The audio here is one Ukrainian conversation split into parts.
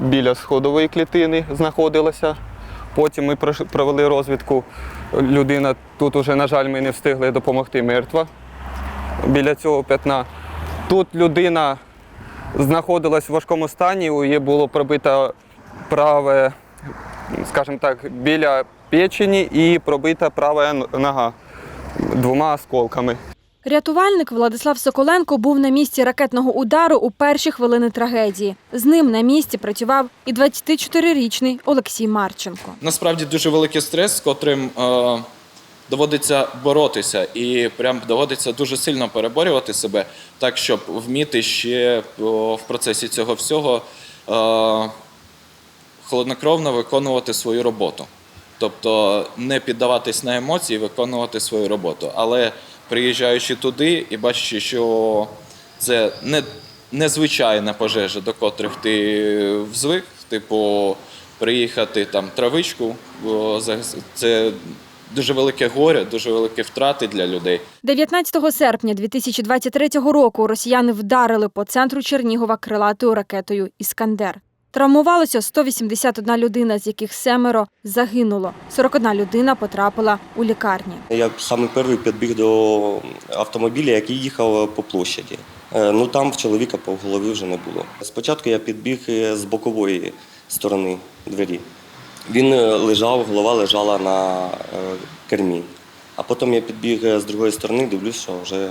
біля сходової клітини знаходилася. Потім ми провели розвідку. Людина тут уже, на жаль, ми не встигли допомогти мертва біля цього п'ятна. Тут людина знаходилась в важкому стані, у її було пробито праве, скажімо так, біля печені і пробита права нога двома осколками. Рятувальник Владислав Соколенко був на місці ракетного удару у перші хвилини трагедії. З ним на місці працював і 24-річний Олексій Марченко. Насправді дуже великий стрес, з котрим е, доводиться боротися, і прям доводиться дуже сильно переборювати себе, так щоб вміти ще в процесі цього всього е, холоднокровно виконувати свою роботу. Тобто не піддаватись на емоції, виконувати свою роботу. Але приїжджаючи туди і бачачи, що це не незвичайна пожежа, до котрих ти взвик, типу приїхати там травичку, о, загас- це дуже велике горе, дуже великі втрати для людей. 19 серпня 2023 року росіяни вдарили по центру Чернігова крилатою ракетою «Іскандер». Травмувалося 181 людина, з яких семеро загинуло. 41 людина потрапила у лікарні. Я саме перший підбіг до автомобіля, який їхав по площаді. Е, Ну там в чоловіка по голові вже не було. Спочатку я підбіг е, з бокової сторони двері. Він е, лежав, голова лежала на кермі. А потім я підбіг з другої сторони, дивлюсь, що вже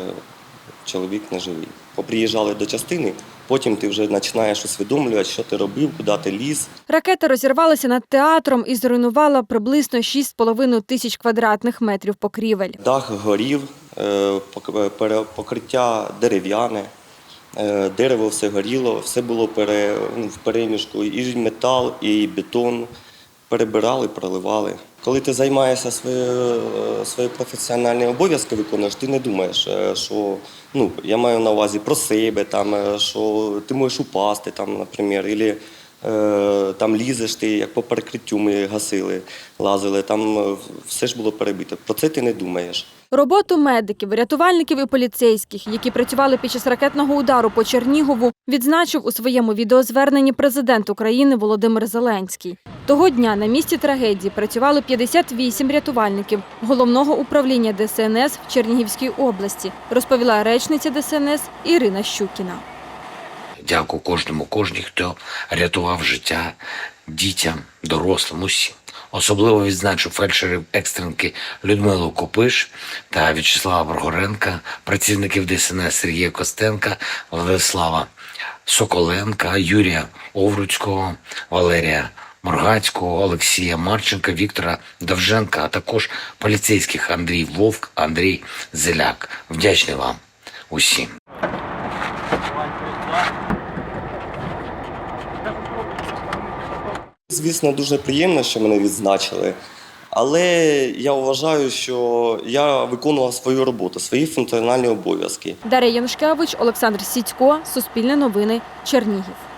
чоловік не живий. Поприїжджали до частини, потім ти вже починаєш усвідомлювати, що ти робив, куди ти ліз. Ракета розірвалася над театром і зруйнувала приблизно 6,5 тисяч квадратних метрів покрівель. Дах горів, е, покриття дерев'яне, е, дерево все горіло, все було пере, ну, в переміжку, і метал, і бетон. Перебирали, проливали. Коли ти займаєшся своєю, е, свої професіональні обов'язки, виконуєш, ти не думаєш, е, що ну, я маю на увазі про себе, там, е, що ти можеш упасти, там, наприклад, або там лізеш ти, як по перекриттю ми гасили, лазили, там е, все ж було перебито. Про це ти не думаєш. Роботу медиків, рятувальників і поліцейських, які працювали під час ракетного удару по Чернігову, відзначив у своєму відеозверненні президент України Володимир Зеленський. Того дня на місці трагедії працювали 58 рятувальників головного управління ДСНС в Чернігівській області, розповіла речниця ДСНС Ірина Щукіна. Дякую кожному, кожній, хто рятував життя дітям, дорослим, усім. Особливо відзначу фельдшерів екстренки Людмилу Копиш та В'ячеслава Боргоренка, працівників ДСНС Сергія Костенка, Владислава Соколенка, Юрія Овруцького, Валерія Моргацького, Олексія Марченка, Віктора Довженка, а також поліцейських Андрій Вовк, Андрій Зеляк. Вдячний вам усім. Звісно, дуже приємно, що мене відзначили. Але я вважаю, що я виконував свою роботу, свої функціональні обов'язки. Дар'я Янушкевич, Олександр Сідько, Суспільне новини, Чернігів.